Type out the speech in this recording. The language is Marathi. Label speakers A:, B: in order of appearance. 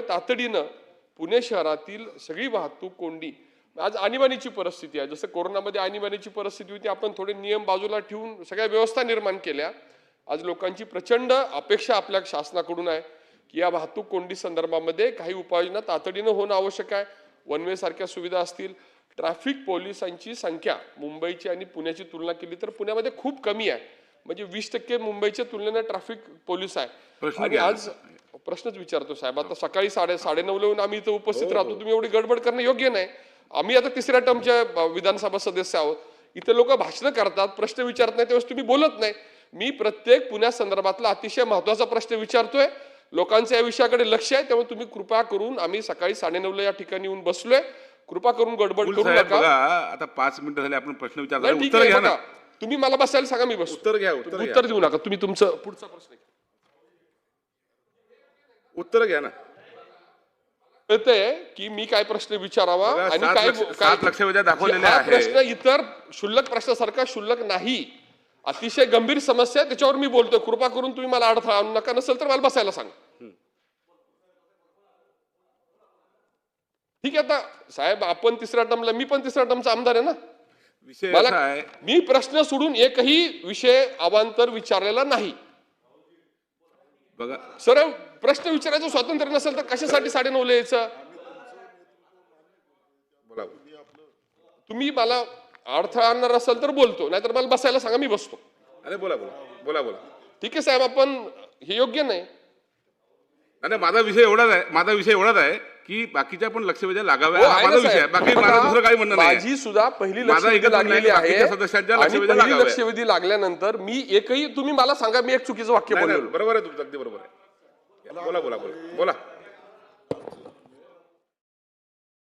A: त्यामुळे तातडीनं पुणे शहरातील सगळी वाहतूक कोंडी आज आणीबाणीची परिस्थिती आहे. जसं कोरोनामध्ये आणीबाणीची परिस्थिती होती आपण थोडे नियम बाजूला ठेवून सगळ्या व्यवस्था निर्माण केल्या. आज लोकांची प्रचंड अपेक्षा आपल्या शासनाकडून आहे की या वाहतूक कोंडी संदर्भामध्ये काही उपाययोजना तातडीनं होणं आवश्यक आहे. वन वे सारख्या सुविधा असतील. ट्रॅफिक पोलिसांची संख्या मुंबईची आणि पुण्याची तुलना केली तर पुण्यामध्ये खूप कमी आहे. म्हणजे वीस टक्के मुंबईच्या तुलनेने ट्रॅफिक पोलीस आहे. आणि. आज प्रश्नच विचारतो साहेब. आता सकाळी साडे साडेनऊ येऊन आम्ही इथं उपस्थित राहतो. तुम्ही एवढी गडबड करणं योग्य नाही. आम्ही आता तिसऱ्या टर्मच्या विधानसभा सदस्य आहोत. इथे लोक भाषणं करतात प्रश्न विचारत नाही त्यावेळेस तुम्ही बोलत नाही. मी प्रत्येक पुण्या संदर्भातला अतिशय महत्त्वाचा प्रश्न विचारतोय. लोकांचं या विषयाकडे लक्ष आहे त्यामुळे तुम्ही कृपा करून आम्ही सकाळी साडेनऊला या ठिकाणी येऊन बसलोय. कृपा करून गडबड करू नका.
B: आता पाच मिनिटं झाले आपण प्रश्न विचारला
A: ठीक आहे तुम्ही मला बसायला सांगा मी बसतो.
B: उत्तर घ्या उत्तर
A: देऊ नका. तुम्ही तुमचं पुढचा प्रश्न.
B: उत्तर घ्या ना.
A: कळतंय की मी काय प्रश्न विचारावा आणि
B: सात
A: काय
B: लक्ष- सात लक्षवेध्या दाखवलेल्या
A: हा
B: आहेत.
A: प्रश्न इतर क्षुल्लक प्रश्नासारखा क्षुल्लक नाही. अतिशय गंभीर समस्या आहे त्याच्यावर मी बोलतोय. कृपा करून तुम्ही मला अडथळा आणू नका नसेल तर मला बसायला सांगा. ठीक आहे आता साहेब आपण तिसऱ्या टर्मला मी पण तिसऱ्या टर्मचा आमदार आहे ना?
B: विषय
A: मला
B: आहे
A: मी प्रश्न सोडून एकही विषय अवांतर विचारलेला नाही.
B: बघा
A: सरळ प्रश्न विचारायचं स्वातंत्र्य नसेल तर कशासाठी साडेनऊला यायचं
B: बोला.
A: तुम्ही मला अडथळा आणणार असाल तर बोलतो नाहीतर मला बसायला सांगा मी बसतो.
B: अरे बोला बोला. बोला बोला.
A: ठीक आहे साहेब आपण हे योग्य नाही.
B: आणि माझा विषय एवढाच आहे माझा विषय एवढाच आहे. की बाकीच्या पण लक्षवेध्या लागाव्या
A: हो,
B: हा माझा विषय आहे. बाकी माझं दुसरं काही म्हणणं नाही
A: माझी सुद्धा पहिली
B: माझा
A: लक्षवेधी
B: एकच म्हणणं आहे
A: लागलेली आहे
B: बाकीच्या सदस्यांच्या
A: आणि
B: लक्षवेधी
A: पहिली
B: लागाव्या.
A: लक्षवेधी लागल्यानंतर मी एकही तुम्ही मला सांगा मी एक चुकीचं वाक्य
B: नाही, नाही,
A: बोललो.
B: बरोबर आहे तुमचं अगदी बरोबर आहे. बोला बोला बोला. बोला.